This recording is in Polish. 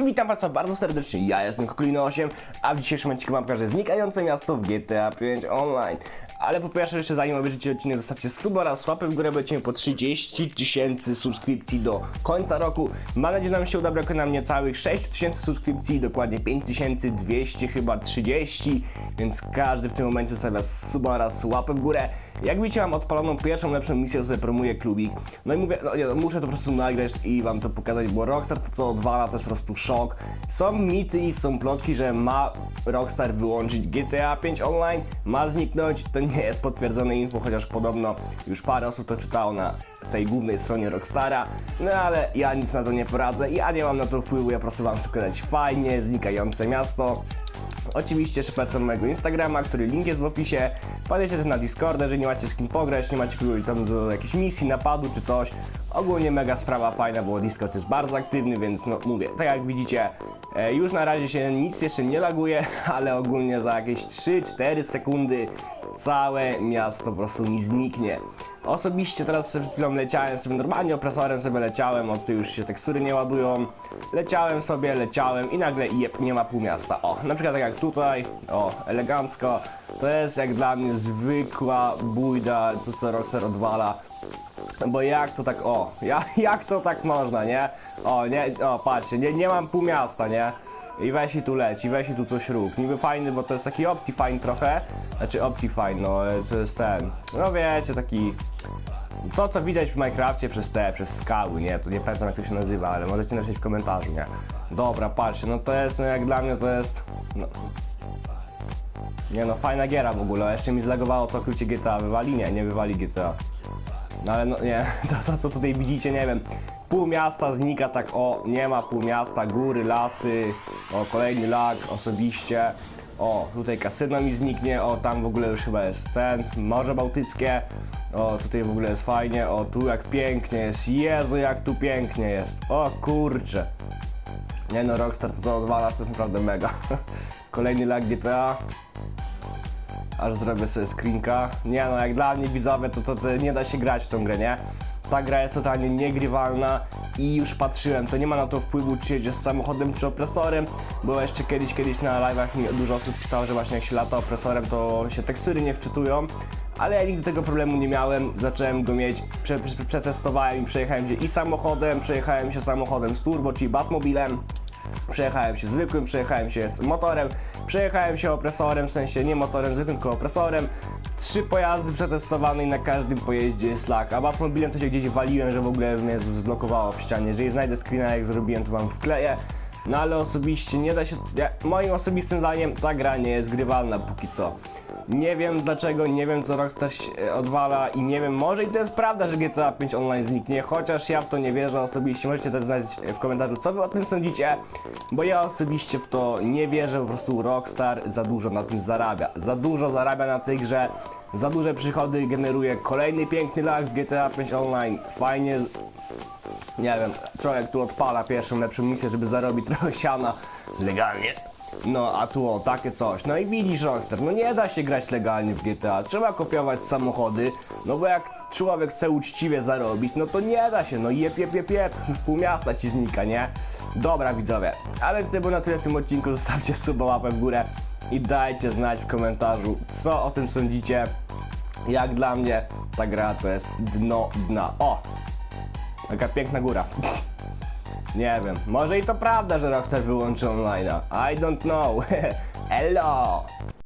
Witam Państwa bardzo serdecznie, ja jestem Kokolino 8, a w dzisiejszym odcinku mam pokażę znikające miasto w GTA 5 Online. Ale po pierwsze jeszcze zanim obejrzycie odcinek zostawcie suba oraz łapę w górę, będziemy po 30 tysięcy subskrypcji do końca roku. Mam nadzieję, że nam się uda, brakuje nam niecałych 6 tysięcy subskrypcji, dokładnie 5200 chyba 30, więc każdy w tym momencie stawia suba oraz łapę w górę. Jak widzicie mam odpaloną pierwszą lepszą misję, sobie promuję klubik. No i mówię, no no, muszę to po prostu nagrać i wam to pokazać, bo Rockstar to co odwala to jest po prostu szok. Są mity i są plotki, że ma Rockstar wyłączyć GTA 5 Online, ma zniknąć, to nie jest potwierdzone info, chociaż podobno już parę osób to czytało na tej głównej stronie Rockstara, no ale ja nic na to nie poradzę, ja nie mam na to wpływu, ja po prostu wam chcę fajnie, znikające miasto. Oczywiście polecam mojego Instagrama, który link jest w opisie. Wpadajcie też na Discorda, jeżeli nie macie z kim pograć, nie macie tam do jakiejś misji, napadu czy coś. Ogólnie mega sprawa fajna, bo Discord jest bardzo aktywny, więc no mówię, tak jak widzicie, e, już na razie się nic jeszcze nie laguje, ale ogólnie za jakieś 3-4 sekundy całe miasto po prostu mi zniknie. Osobiście teraz przed chwilą leciałem sobie normalnie opresorem sobie leciałem, od tu już się tekstury nie ładują. Leciałem sobie, leciałem i nagle jep, nie ma pół miasta. O, na przykład tak jak tutaj, o, elegancko. To jest jak dla mnie zwykła bójda, to co Rockstar odwala. Bo jak to tak, o, ja, jak to tak można, nie? O, nie, o, patrzcie, nie, nie mam pół miasta, nie? I weź i tu leci, weź i tu coś rób. Niby fajny, bo to jest taki Optifine trochę. Znaczy Optifine, no e, to jest ten. No wiecie, taki. To co widać w Minecrafcie przez te, przez skały, nie? To nie pamiętam jak to się nazywa, ale możecie napisać w komentarzu, nie? Dobra, patrzcie, no to jest, no jak dla mnie to jest. No. Nie no, fajna giera w ogóle. Jeszcze mi zlegowało całkowicie GTA. Wywali? Nie, nie wywali GTA. No ale no nie, to, to co tutaj widzicie, nie wiem, pół miasta znika tak o, nie ma pół miasta, góry, lasy, o kolejny lag osobiście, o tutaj kasyno mi zniknie, o tam w ogóle już chyba jest ten, Morze Bałtyckie, o tutaj w ogóle jest fajnie, o tu jak pięknie jest, Jezu jak tu pięknie jest, o kurcze. Nie no, Rockstar to co odwala to jest naprawdę mega. Kolejny lag GTA, aż zrobię sobie screenka. Nie no, jak dla mnie widzowie, to, to, to nie da się grać w tą grę, nie? Ta gra jest totalnie niegrywalna i już patrzyłem, to nie ma na to wpływu, czy jedziesz samochodem, czy opresorem, bo jeszcze kiedyś, kiedyś na live'ach mi dużo osób pisało, że właśnie jak się lata opresorem, to się tekstury nie wczytują, ale ja nigdy tego problemu nie miałem, zacząłem go mieć, prze, prze, przetestowałem i przejechałem się i samochodem, przejechałem się samochodem z turbo, czyli Batmobilem, Przejechałem się zwykłym, przejechałem się z motorem, przejechałem się opresorem, w sensie nie motorem zwykłym, tylko opresorem. Trzy pojazdy przetestowane i na każdym pojeździe jest lag. A Batmobilem to się gdzieś waliłem, że w ogóle mnie zblokowało w ścianie. Jeżeli znajdę screena jak zrobiłem, to wam wkleję. No ale osobiście nie da się. Ja, moim osobistym zdaniem ta gra nie jest grywalna póki co. Nie wiem dlaczego, nie wiem co Rockstar się e, odwala i nie wiem, może i to jest prawda, że GTA 5 Online zniknie, chociaż ja w to nie wierzę osobiście. Możecie też znać w komentarzu, co wy o tym sądzicie, bo ja osobiście w to nie wierzę, po prostu Rockstar za dużo na tym zarabia. Za dużo zarabia na tej grze, za duże przychody generuje kolejny piękny lag w GTA 5 Online. Fajnie, nie wiem, człowiek tu odpala pierwszą lepszą misję, żeby zarobić trochę siana legalnie. No a tu o, takie coś. No i widzisz Rockstar, no nie da się grać legalnie w GTA. Trzeba kopiować samochody, no bo jak człowiek chce uczciwie zarobić, no to nie da się, no jep, jep, jep, jep, pół miasta ci znika, nie? Dobra widzowie, a więc to było na tyle w tym odcinku, zostawcie suba, łapę w górę i dajcie znać w komentarzu, co o tym sądzicie. Jak dla mnie ta gra to jest dno dna. O! Taka piękna góra. Nie wiem, może i to prawda, że Rockstar wyłączył online'a. I don't know. Hello!